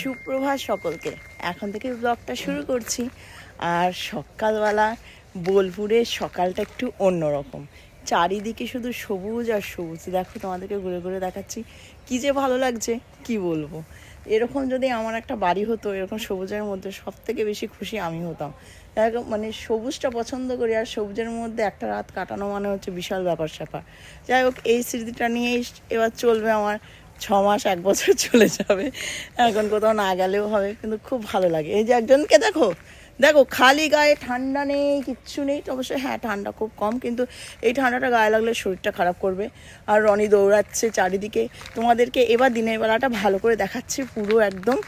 সুপ্রভাত সকলকে। এখন থেকে ব্লগটা শুরু করছি। আর সকালবেলা বোলপুরের সকালটা একটু অন্যরকম। চারিদিকে শুধু সবুজ আর সবুজ। দেখো তোমাদেরকে ঘুরে ঘুরে দেখাচ্ছি। কি যে ভালো লাগছে, কি বলব? এরকম যদি আমার একটা বাড়ি হতো, এরকম সবুজের মধ্যে সব থেকে বেশি খুশি আমি হতাম। মানে সবুজটা পছন্দ করি আর সবুজের মধ্যে একটা রাত কাটানো মানে হচ্ছে বিশাল ব্যাপার স্যাপার যাই হোক, এই স্মৃতিটা নিয়েই এবার চলবে আমার ছ মাস এক বছর চলে যাবে। এখন কোথাও না গেলেও হবে, কিন্তু খুব ভালো লাগে। এই যে একজনকে দেখো দেখো, খালি গায়ে ঠান্ডা নেই, কিচ্ছু নেই। অবশ্যই হ্যাঁ ঠান্ডা খুব কম, কিন্তু এই ঠান্ডাটা গায়ে লাগলে শরীরটা খারাপ করবে। আর রনি দৌড়াচ্ছে চারিদিকে। তোমাদেরকে এবার দিনের বেলাটা ভালো করে দেখাচ্ছি পুরো একদম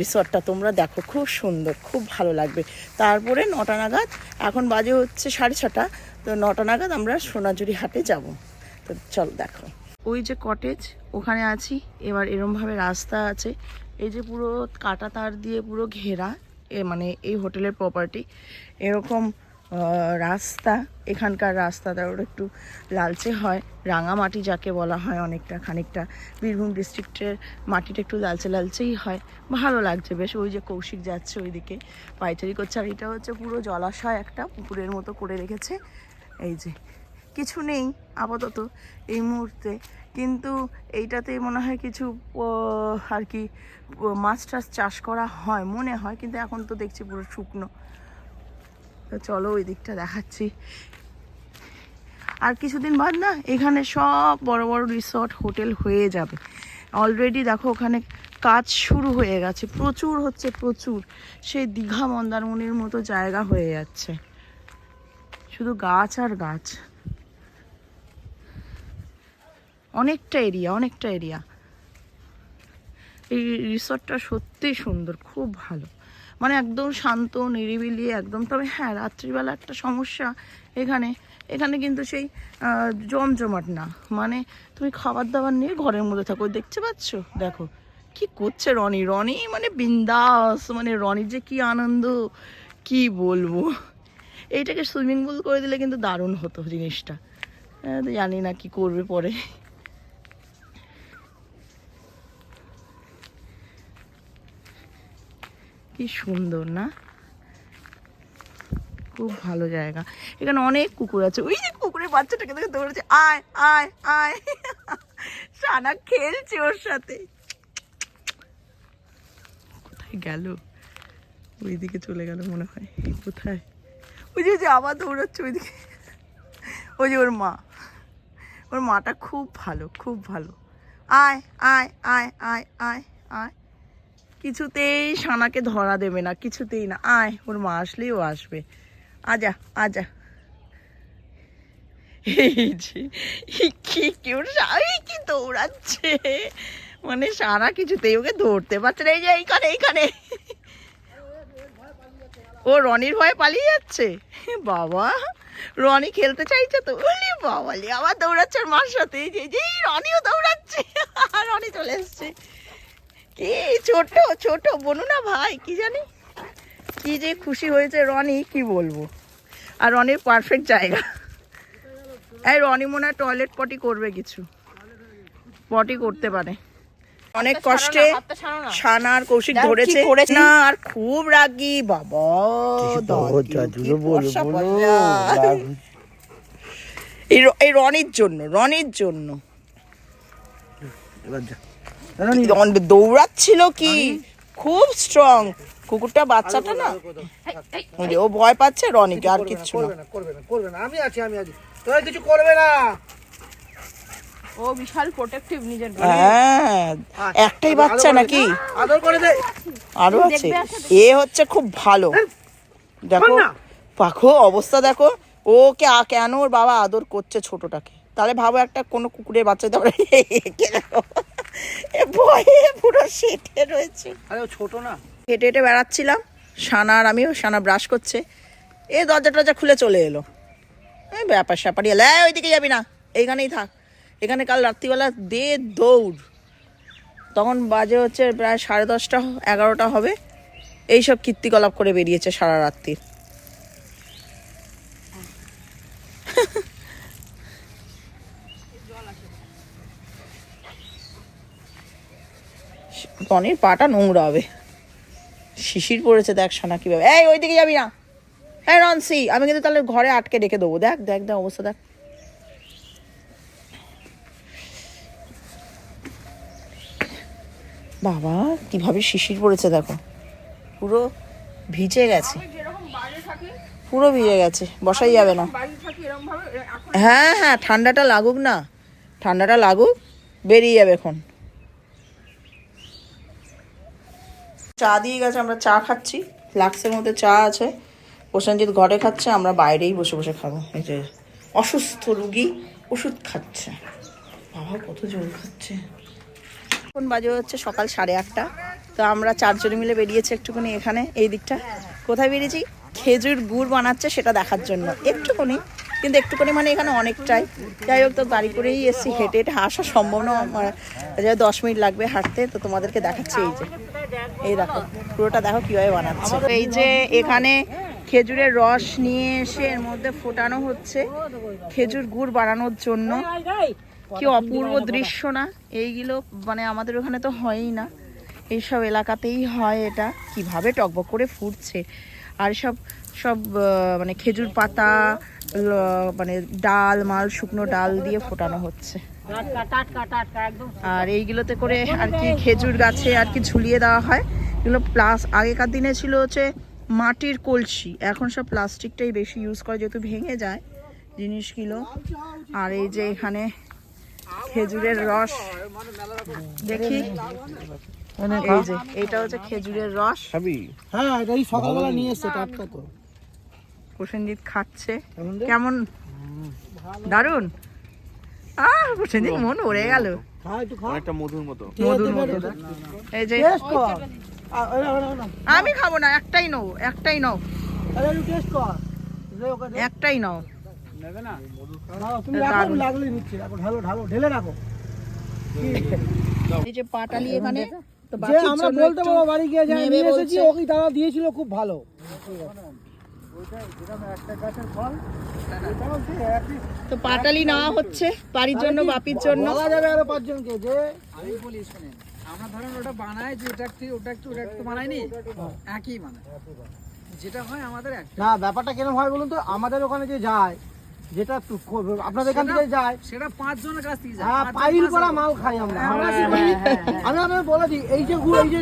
রিসর্টটা। তোমরা দেখো, খুব সুন্দর, খুব ভালো লাগবে। তারপরে নটা নাগাদ, এখন বাজে হচ্ছে সাড়ে ছটা, তো নটা নাগাদ আমরা সোনাঝুরি হাটে যাব। তো চল, দেখো। ওই যে কটেজ ওখানে আছি। এবার এরমভাবে রাস্তা আছে। এই যে পুরো কাটা তার দিয়ে পুরো ঘেরা, এ মানে এই হোটেলের প্রপার্টি এরকম রাস্তা, এখানকার রাস্তাটা ওটা একটু লালচে হয়। রাঙামাটি যাকে বলা হয় অনেকটা, খানিকটা। বীরভূম ডিস্ট্রিক্টের মাটিটা একটু লালচে লালচেই হয়। ভালো লাগছে বেশ, ওই যে কৌশিক যাচ্ছে ওইদিকে পাইচারি করছে। আর এটা হচ্ছে পুরো জলাশয় একটা, পুকুরের মতো করে রেখেছে। এই যে কিছু নেই আপাতত এই মুহূর্তে। কিন্তু এইটাতে মনে হয় কিছু আর কি মাছ টাছ চাষ করা হয়, মনে হয়, কিন্তু এখন তো দেখছি পুরো শুকনো। তো চলো ওই দিকটা দেখাচ্ছি। আর কিছুদিন বাদ না, এখানে সব বড় বড় রিসর্ট হোটেল হয়ে যাবে। অলরেডি দেখো ওখানে কাজ শুরু হয়ে গেছে, প্রচুর হচ্ছে, প্রচুর। সেই দীঘা মন্দারমণির মতো জায়গা হয়ে যাচ্ছে। শুধু গাছ আর গাছ। অনেকটা এরিয়া অনেকটা এরিয়া। এই রিসর্টটা সত্যি সুন্দর, খুব ভালো। মানে একদম শান্ত, নিরিবিলি, একদম। তবে হ্যাঁ রাত্রিবেলা একটা সমস্যা এখানে। এখানে কিন্তু সেই জমজমাট না। মানে তুমি খাবার দাবার নিয়ে ঘরের মধ্যে থাকো। দেখতে পাচ্ছ? দেখো, কি করছে রনি? রনি মানে বিন্দাস মানে রনির যে কি আনন্দ, কি বলব? এইটাকে সুইমিং পুল করে দিলে কিন্তু দারুণ হতো জিনিসটা। জানি না কি করবে পরে। কি সুন্দর, না? খুব ভালো জায়গা। এখানে অনেক কুকুর আছে। ওই যে কুকুরের বাচ্চাটাকে দেখে দৌড়াচ্ছে, আয় আয় আয়। সানা খেলছে ওর সাথে। কোথায় গেল? ওইদিকে চলে গেল মনে হয়। কোথায়? ওই যে ওই যে আবার দৌড়াচ্ছে ওইদিকে। ওই যে ওর মা। ওর মাটা খুব ভালো খুব ভালো। আয় আয় আয় আয় আয় আয়। কিছুতেই সানাকে ধরা দেবে না, কিছুতেই না। আয়, ওর মা আসলেই ও আসবে। আজা আজা। এই কি কেউ সাই কি দৌড়াচ্ছে। মানে সারা কিছুতেই ওকে ধরতে পারছে না। এই যে, এইখানে এইখানে। ও রনির ভয়ে পালিয়ে যাচ্ছে। বাবা, রনি খেলতে চাইছে তো। বলি বাবালি, আবার দৌড়াচ্ছে মার সাথে। এই যে রনিও দৌড়াচ্ছে। রনি চলে এসছে। কি ছোট ছোট বনু না ভাই কি জানি? কি যে খুশি হয়েছে রনি কি বলব? আর রনির পারফেক্ট জায়গা। এই রনি মনে হয় টয়লেট পটি করবে কিছু। পটি করতে পারে। অনেক কষ্টে সানা আর কৌশিক ধরেছে। না আর খুব রাগি বাবা। এই এই রনির জন্য রনির জন্য। দৌড়াচ্ছিল কি? খুব স্ট্রং কুকুরটা বাচ্চাটা না? ও ভয় পাচ্ছে রনিকে আর কিচ্ছু না। করবে না করবে না আমি আছি আমি আছি। তোরা কিছু করবে না। ও বিশাল প্রোটেক্টিভ নিজের হ্যাঁ একটাই বাচ্চা নাকি? আদর করে দে। আরও আছে। এ হচ্ছে খুব ভালো। দেখো পাখো অবস্থা দেখো। ও কে আ- কেন ওর বাবা আদর করছে ছোটটাকে? তাহলে ভাবো একটা কোনো কুকুরের বাচ্চা দেখো এ ভয়ে পুরো সেটে রয়েছে। আরে ও ছোট না। হেঁটে হেঁটে বেড়াচ্ছিলাম সানা আর আমিও সানা ব্রাশ করছে। এ দরজা টরজা খুলে চলে এলো। এই ব্যাপার স্যাপারি এলো এই ওইদিকে যাবি না। এইখানেই থাক। এখানে কাল রাত্রিবেলা দে দৌড়। তখন বাজে হচ্ছে প্রায় সাড়ে দশটা এগারোটা হবে। এইসব কীর্তিকলাপ করে বেরিয়েছে সারা রাত্রি। টনির পাটা নোংরা হবে। শিশির পড়েছে দেখ সোনা কীভাবে। এই ওই দিকে যাবি না। হ্যাঁ রনসি আমি কিন্তু তাহলে ঘরে আটকে রেখে দেবো। দেখ দেখ দেখ অবস্থা দেখ। বাবা কীভাবে শিশির পড়েছে দেখো। পুরো ভিজে গেছে। পুরো ভিজে গেছে বসাই যাবে না। হ্যাঁ হ্যাঁ ঠান্ডাটা লাগুক না। ঠান্ডাটা লাগুক বেরিয়ে যাবে এখন। চা দিয়ে গেছে, আমরা চা খাচ্ছি। ফ্লাক্সের মধ্যে চা আছে। প্রসেনজিৎ ঘরে খাচ্ছে, আমরা বাইরেই বসে বসে খাব। এই যে অসুস্থ রুগী ওষুধ খাচ্ছে। বাবা, কত জল খাচ্ছে। এখন বাজে হচ্ছে সকাল সাড়ে আটটা। তো আমরা চারজন মিলে বেরিয়েছি একটুখানি এখানে, এই দিকটা। কোথায় বেরিয়েছি? খেজুর গুড় বানাচ্ছে সেটা দেখার জন্য। একটুখানি কিন্তু একটুখানি মানে এখানে অনেকটাই। যাই হোক, তো গাড়ি করেই এসেছি, হেঁটে হেঁটে আসা সম্ভব না। দশ মিনিট লাগবে হাঁটতে, তো তোমাদেরকে দেখাচ্ছি এই যে। এই দেখো, পুরোটা দেখো কীভাবে বানাচ্ছে। এই যে এখানে খেজুরের রস নিয়ে এসে এর মধ্যে ফোটানো হচ্ছে, খেজুর গুড় বানানোর জন্য। কি অপূর্ব দৃশ্য না? এইগুলো মানে আমাদের ওখানে তো হয়ই না। এইসব এলাকাতেই হয় এটা। কীভাবে টকবক করে ফুটছে। আর সব সব মানে খেজুর পাতা মানে ডাল মাল শুকনো ডাল দিয়ে ফোটানো হচ্ছে। আর এইগুলোতে করে আর কি খেজুর গাছে আর কি ঝুলিয়ে দেওয়া হয়। এগুলো প্লাস আগেকার দিনে ছিল হচ্ছে মাটির কলসি। এখন সব প্লাস্টিকটাই বেশি ইউজ করে যেহেতু ভেঙে যায় জিনিসগুলো। আর এই যে এখানে খেজুরের রস। দেখি। এই যে এইটা হচ্ছে খেজুরের রস। হ্যাঁ এটা সকালবেলা নিয়ে এসছে টাটকা তো। প্রসেনজিৎ খাচ্ছে। কেমন দারুণ আহ প্রসেনজিৎ মন ভরে গেল। একটু মধুর মতো। মধুর এই যে। আমি খাব না একটাই নাও একটাই নাও। একটাই নাও। দারুণ। এই যে পাটালি এখানে আমরা বলতে পারব বাড়ি গিয়ে দিয়েছিল খুব ভালো। তো পাটালি নেওয়া হচ্ছে বাড়ির জন্য বাপির জন্য? বলা যাবে আরও পাঁচজনকে যে আমি বলি শোনেন আমরা ধরেন ওটা বানাই যে এটা একটু ওটা একটু ওটা একটু বানাইনি? একই মানে যেটা হয় আমাদের না ব্যাপারটা কেন হয় বলুন তো? আমাদের ওখানে যে যায় যেটা তু- কো- আপনাদের এখান থেকে যায়। সেটা পাঁচ জনের কাছ থেকে যায়। হ্যাঁ পাইল করা মাল খাই আমরা। আমরা আমি আপনাদের বলে দিই এই যে গুড় এই যে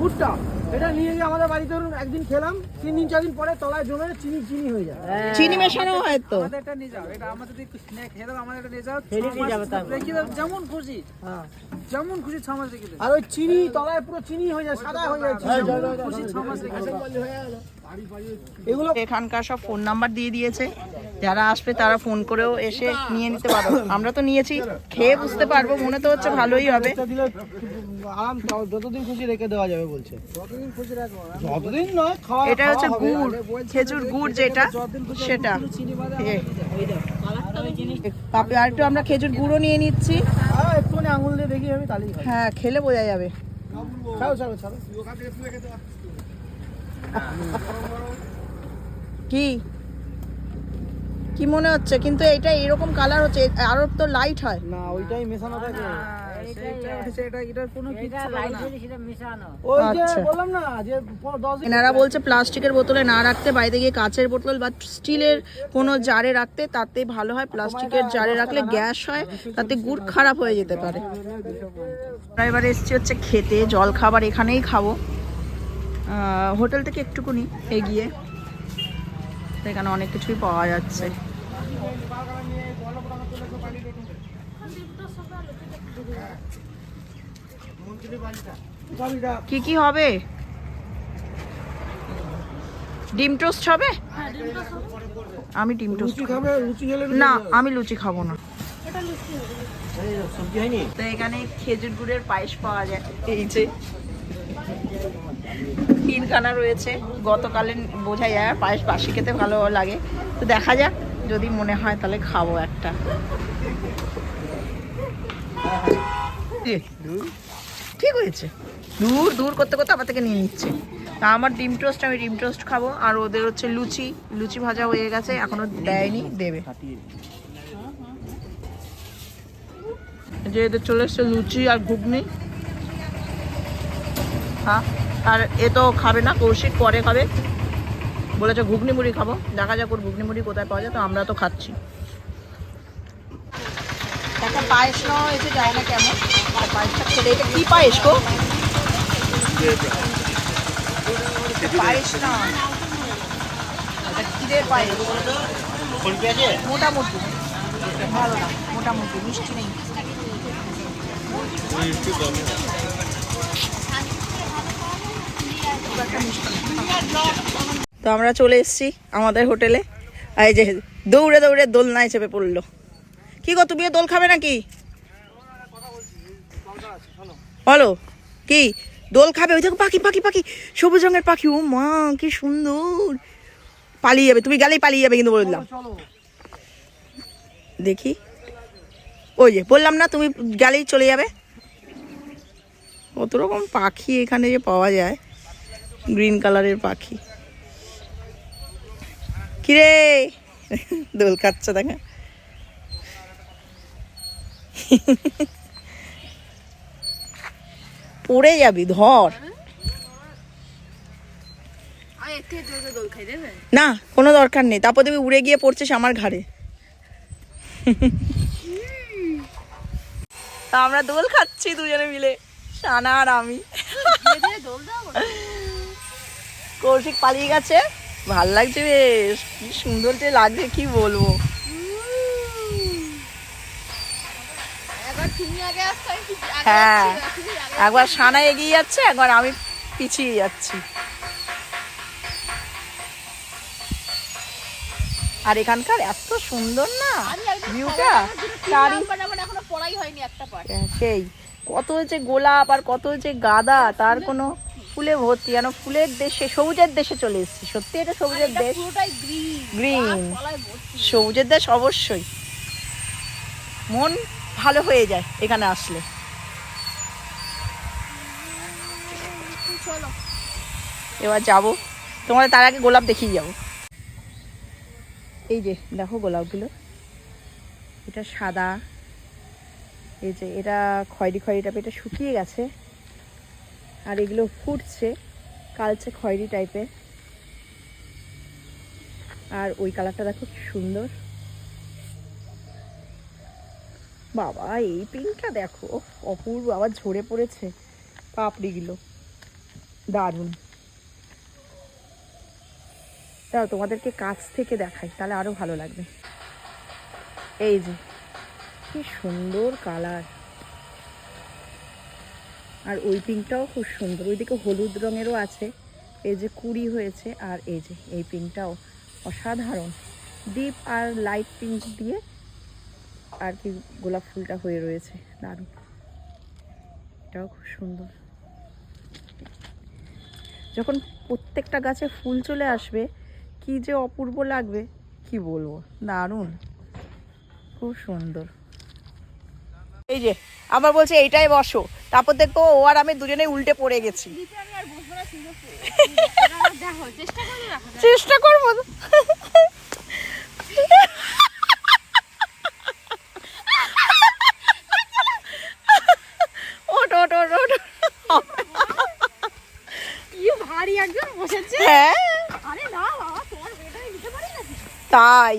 গুড়টা এটা নিয়ে গিয়ে আমাদের বাড়িতে ধরুন একদিন খেলাম তিন দিন চার দিন পরে তলায় জমে চিনি চিনি হয়ে যায়। চিনি মেশানো হয় তো। আমাদের এটা নিয়ে যাও এটা আমাদের খেয়ে দাও আমাদের এটা নিয়ে যাও রেখে দাও যেমন খুশি হ্যাঁ। যেমন খুশি ছ মাস রেখে আর ওই চিনি তলায় পুরো চিনি হয়ে যায় সাদা হয়ে যায় চিনি। খুশি ছ মাস রেখে এগুলো এখানকার সব ফোন নাম্বার দিয়ে দিয়েছে। যারা আসবে তারা ফোন করেও এসে নিয়ে নিতে পারো। আমরা তো নিয়েছি খেয়ে বুঝতে পারব মনে তো হচ্ছে ভালোই হবে। আরাম যতদিন খুশি রেখে দেওয়া যাবে বলছে। যতদিন খুশি রাখো যতদিন নয় খাওয়া এটা হচ্ছে গুড় খেজুর গুড় যেটা সেটা। পাপে আর একটু আমরা খেজুর গুঁড়ো নিয়ে নিচ্ছি। একটুখানি আঙুল দিয়ে দেখি আমি তাহলেই হয় খেলে বোঝা যাবে। ছাড়ো। কি? কি মনে হচ্ছে? কিন্তু এটা এরকম কালার হচ্ছে আরও তো লাইট হয়। না ওইটাই মেশানো থাকে। আচ্ছা। বললাম না যে প- দশ দিন এনারা বলছে প্লাস্টিকের বোতলে না রাখতে বাইরে গিয়ে কাচের বোতল বা স্টিলের কোনো জারে রাখতে তাতে ভালো হয়। প্লাস্টিকের জারে রাখলে গ্যাস হয় তাতে গুড় খারাপ হয়ে যেতে পারে। এবার এসছি হচ্ছে খেতে জল খাবার এখানেই খাব। হোটেল থেকে একটুকুনি এগিয়ে। এখানে অনেক কিছুই পাওয়া যাচ্ছে। কি কি হবে? ডিম টোস্ট হবে? আমি ডিম টোস্ট না আমি লুচি খাব না। তো এখানে খেজুর গুড়ের পায়েস পাওয়া যায়। এই যে তিনখানা রয়েছে গতকালে বোঝা যায় পায়েস বাসি খেতে ভালো লাগে। তো দেখা যাক, যদি মনে হয় তাহলে খাব একটা। ঠিক হয়েছে। দূর দূর করতে করতে আমার থেকে নিয়ে নিচ্ছে। তা আমার ডিম টোস্ট, আমি ডিম টোস্ট খাব, আর ওদের হচ্ছে লুচি। লুচি ভাজা হয়ে গেছে, এখনও দেয়নি, দেবে। যে এদের চলে এসছে লুচি আর ঘুগনি। হ্যাঁ? আর এ তো খাবে না কৌশিক পরে খাবে। বলেছে, ঘুগনি মুড়ি খাব। দেখা যাক ওর ঘুগনি মুড়ি কোথায় পাওয়া যায়, তো আমরা তো খাচ্ছি। একটা পায়েস পায়েসটা খেলে এটা পায়েস পায়েস না পায়েস। মোটামুটি। ভালো না, মোটামুটি, মিষ্টি নেই। তো আমরা চলে এসেছি আমাদের হোটেলে। এই যে দৌড়ে দৌড়ে দোলনায় চেপে পড়ল। কি গো তুমিও দোল খাবে নাকি? বলো, কি? দোল খাবে? ওই দেখো পাখি পাখি পাখি। সবুজ রঙের পাখি। ও মা, কি সুন্দর। পালিয়ে যাবে, তুমি গেলেই পালিয়ে যাবে কিন্তু বললাম দেখি। ওই যে বললাম না, তুমি গেলেই চলে যাবে। কত রকম পাখি এখানে যে পাওয়া যায়। গ্রিন কালারের পাখি। কিরে? দোল খাচ্ছে দেখা। পড়ে যাবি ধর। না কোনো দরকার নেই। তারপর তুমি উড়ে গিয়ে পড়ছিস আমার ঘাড়ে। তা আমরা দোল খাচ্ছি দুজনে মিলে সানা আর আমি। দোল দাও কৌশিক পালিয়ে গেছে। ভালো লাগছে বেশ। কি সুন্দর যে লাগছে কি বলব? হ্যাঁ। একবার সানা এগিয়ে যাচ্ছে একবার আমি পিছিয়ে যাচ্ছি। আর এখানকার এত সুন্দর না? ভিউটা সেই কত যে গোলাপ আর কত যে গাদা তার কোনো ফুলে ভর্তি যেন ফুলের দেশে সবুজের দেশে চলে এসেছি। সত্যি এটা সবুজের দেশ? গ্রিন। সবুজের দেশ অবশ্যই। মন ভালো হয়ে যায় এখানে আসলে। এবার যাব। তোমার তার আগে গোলাপ দেখিয়ে যাব। এই যে দেখো গোলাপগুলো। এটা সাদা। এই যে এটা খয়রি খয়েরি টাইপের এটা শুকিয়ে গেছে। আর এগুলো ফুটছে কালচে খয়েরি টাইপের আর ওই কালারটা দেখো সুন্দর। বাবা, এই পিঙ্কটা দেখো, অপূর্ব, আবার ঝরে পড়েছে। পাপড়িগুলো। দারুণ। তাও তোমাদেরকে কাছ থেকে দেখাই, তাহলে আরও ভালো লাগবে। এই যে, কি সুন্দর কালার আর ওই পিঙ্কটাও খুব সুন্দর। ওইদিকে হলুদ রঙেরও আছে। এই যে কুড়ি হয়েছে আর এই যে, এই পিঙ্কটাও অসাধারণ। ডিপ আর লাইট পিঙ্ক দিয়ে আর কি গোলাপ ফুলটা হয়ে রয়েছে, দারুণ। এটাও খুব সুন্দর। যখন প্রত্যেকটা গাছে ফুল চলে আসবে, কি যে অপূর্ব লাগবে, কি বলব? দারুণ। খুব সুন্দর। এই যে, আবার বলছে, এইটাই বসো। তারপর দেখব ও আর আমি দুজনে উল্টে পড়ে গেছি। দিতে আমি আর বুঝব না সিরিয়াসলি দেখো চেষ্টা করে রাখো চেষ্টা করব ওট ওট ওট ওট কি ভারী একজন বসেছে হ্যাঁ তাই।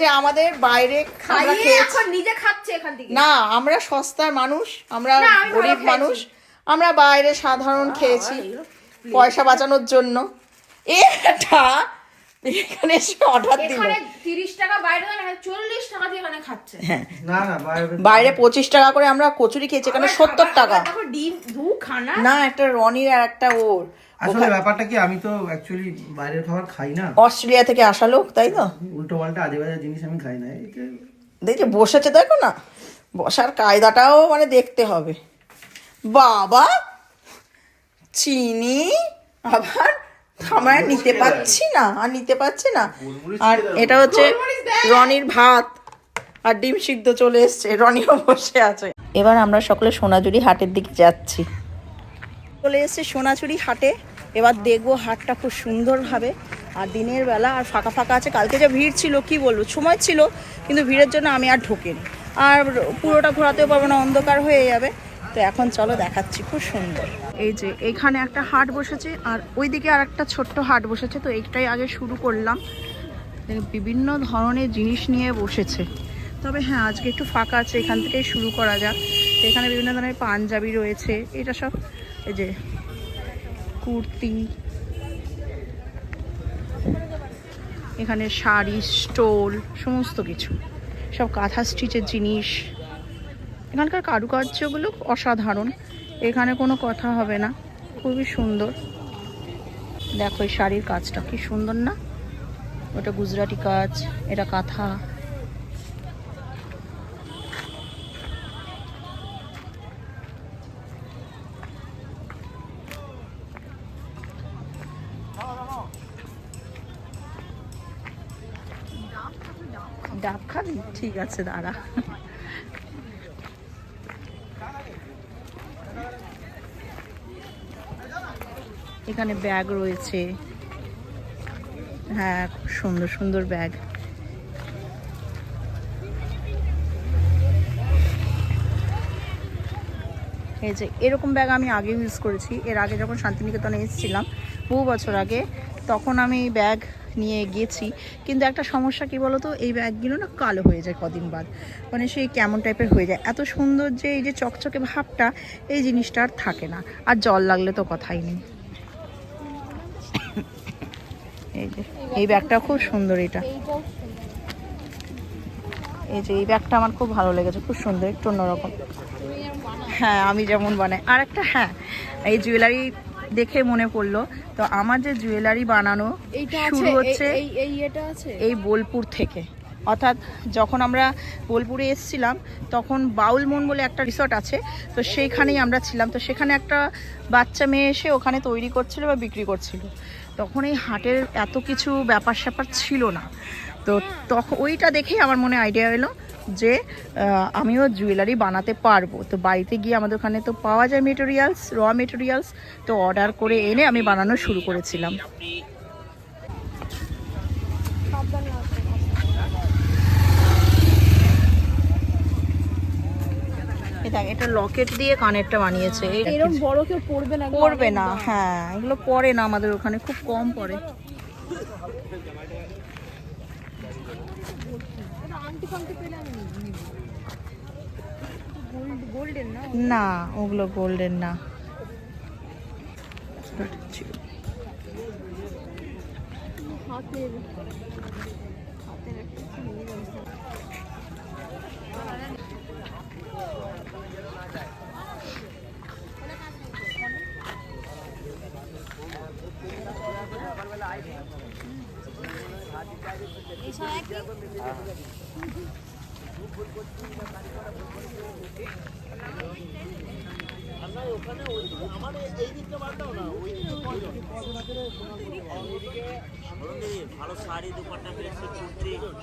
যে আমাদের বাইরে খাইয়ে খেয়েছি। এখন নিজে খাচ্ছে। এখান থেকে? না আমরা সস্তার মানুষ আমরা গরিব মানুষ আমরা বাইরে সাধারণ খেয়েছি পয়সা বাঁচানোর জন্য। এটা এখানে এসে অর্ডার দিল। তিরিশ টাকা বাইরে চল্লিশ টাকা দিয়ে এখানে খাচ্ছে। হ্যাঁ। না না বাইরে বাইরে পঁচিশ টাকা করে আমরা কচুরি খেয়েছি এখানে সত্তর টাকা। ডিম দু খানা। না একটা রনির আর একটা ওর। আসলে ব্যাপারটা কি আমি তো অ্যাকচুয়ালি বাইরের খাবার খাই না। অস্ট্রেলিয়া থেকে আসা লোক তাই তো? উল্টো পাল্টা আজে বাজে জিনিস আমি খাই না দেখছি বসেছে দেখো না। বসার কায়দাটাও মানে দেখতে হবে। বাবা চিনি আবার আমরা নিতে পারছি না আর নিতে পারছি না। আর এটা হচ্ছে রনির ভাত আর ডিম সিদ্ধ চলে এসছে রনিও বসে আছে। এবার আমরা সকলে সোনাঝুরি হাটের দিকে যাচ্ছি। চলে এসছে সোনাঝুরি হাটে। এবার দেখব হাটটা খুব সুন্দরভাবে। আর দিনের বেলা আর ফাঁকা ফাঁকা আছে। কালকে যা ভিড় ছিল, কি বলব? সময় ছিল, কিন্তু ভিড়ের জন্য আমি আর ঢোকিনি। আর পুরোটা ঘোরাতেও পারব না, অন্ধকার হয়ে যাবে। তো এখন চলো দেখাচ্ছি, খুব সুন্দর। এই যে এখানে একটা হাট বসেছে, আর ওইদিকে আর একটা ছোট্ট হাট বসেছে। তো এইটাই আগে শুরু করলাম। বিভিন্ন ধরনের জিনিস নিয়ে বসেছে। তবে হ্যাঁ আজকে একটু ফাঁকা আছে, এখান থেকেই শুরু করা যাক। এখানে বিভিন্ন ধরনের পাঞ্জাবি রয়েছে, এটা সব এই যে কুর্তি এখানে শাড়ি, স্টোল, সমস্ত কিছু। সব কাঁথা স্টিচের জিনিস। এখানকার কারুকার্যগুলো অসাধারণ। এখানে কোনো কথা হবে না। খুবই সুন্দর। দেখো এই শাড়ির কাজটা কি সুন্দর না? ওটা গুজরাটি কাজ, এটা কাঁথা ডাব খাবি ঠিক আছে, দাঁড়া। এখানে ব্যাগ রয়েছে। হ্যাঁ সুন্দর সুন্দর ব্যাগ। এই যে, এরকম ব্যাগ আমি আগে ইউজ করেছি। এর আগে যখন শান্তিনিকেতনে এসেছিলাম বহু বছর আগে, তখন আমি ব্যাগ নিয়ে গেছি। কিন্তু একটা সমস্যা কি বলতো? এই ব্যাগগুলো না কালো হয়ে যায় কদিন বাদ। মানে সেই কেমন টাইপের হয়ে যায়। এত সুন্দর যে এই যে চকচকে ভাবটা, এই জিনিসটা আর থাকে না। আর জল লাগলে তো কথাই নেই। এই যে, এই ব্যাগটা খুব সুন্দর এটা। এই যে, এই ব্যাগটা আমার খুব ভালো লেগেছে। খুব সুন্দর, একটু অন্যরকম। হ্যাঁ আমি যেমন বানাই। আর একটা হ্যাঁ এই জুয়েলারি দেখে মনে পড়ল। তো আমার যে জুয়েলারি বানানো এইটা শুরু হচ্ছে এই এই এটা আছে? এই বোলপুর থেকে। অর্থাৎ যখন আমরা বোলপুরে এসেছিলাম তখন বাউল মন বলে একটা রিসর্ট আছে। তো সেইখানেই আমরা ছিলাম। তো সেখানে একটা বাচ্চা মেয়ে এসে ওখানে তৈরি করছিল বা বিক্রি করছিল। তখন এই হাটের এত কিছু ব্যাপার স্যাপার ছিল না। তো তখন ওইটা দেখেই আমার মনে আইডিয়া এলো যে আমিও জুয়েলারি বানাতে পারব। তো বাড়িতে গিয়ে আমাদের ওখানে তো পাওয়া যায় মেটেরিয়ালস র মেটেরিয়ালস তো অর্ডার করে এনে আমি বানানো শুরু করেছিলাম। দেখ এটা লকেট দিয়ে কানেরটা বানিয়েছে। এরকম বড় কেউ পড়বে না পড়বে না হ্যাঁ এগুলো পড়ে না আমাদের ওখানে খুব কম পড়ে এটা ওগুলো গোল্ডেন না। আমি নিব গোল্ড গোল্ডের না না ওগুলো গোল্ডেন না হাতের হাতের একটা কি নিয়ে যাব।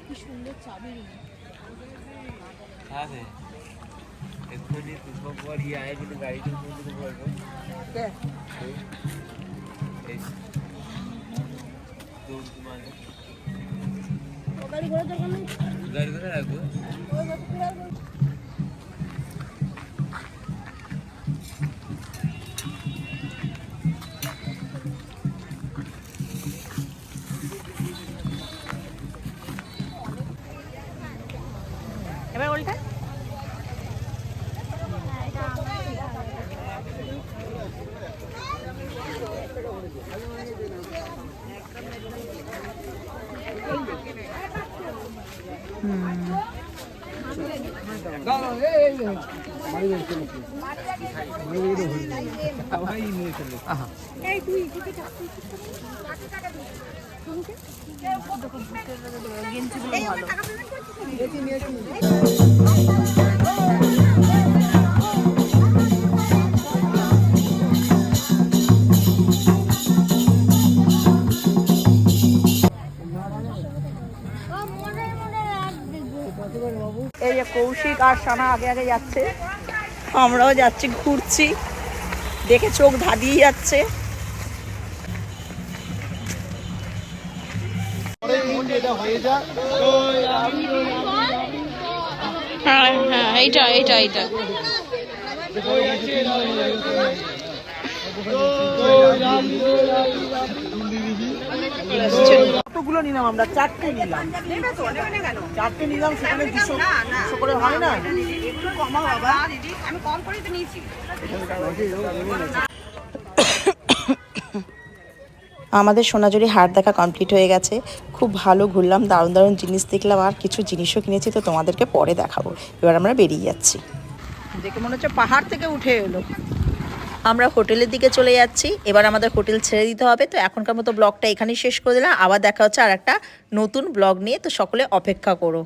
কি সুন্দর চাবি আরে এক্ষুনি তুষক পর ইয়ে আয় কিন্তু গাড়িতে বন্ধু করব এই দৌড় তোমার গাড়ি ঘোড়া দরকার নেই গাড়ি করে রাখব এবার এই যে কৌশিক আর সানা আগে আগে যাচ্ছে। আমরাও যাচ্ছি, ঘুরছি। দেখে চোখ ধাঁধিয়ে যাচ্ছে। এটা হয়ে যাক। হ্যাঁ হ্যাঁ এইটা এইটা এইটা। কতগুলো নিলাম আমরা? চারটে নিলাম। চারটে নিলাম সেখানে দুশো দুশো করে হয় না? আমাদের সোনাঝুরি হাট দেখা কমপ্লিট হয়ে গেছে। খুব ভালো ঘুরলাম, দারুণ দারুণ জিনিস দেখলাম, আর কিছু জিনিসও কিনেছি তো তোমাদেরকে পরে দেখাবো। এবার আমরা বেরিয়ে যাচ্ছি। দেখে মনে হচ্ছে পাহাড় থেকে উঠে এলো। আমরা হোটেলের দিকে চলে যাচ্ছি, এবার আমাদের হোটেল ছেড়ে দিতে হবে। তো এখনকার মতো ব্লগটা এখানেই শেষ করে দিলাম। আবার দেখা হচ্ছে আর একটা নতুন ব্লগ নিয়ে। তো সকলে অপেক্ষা করো।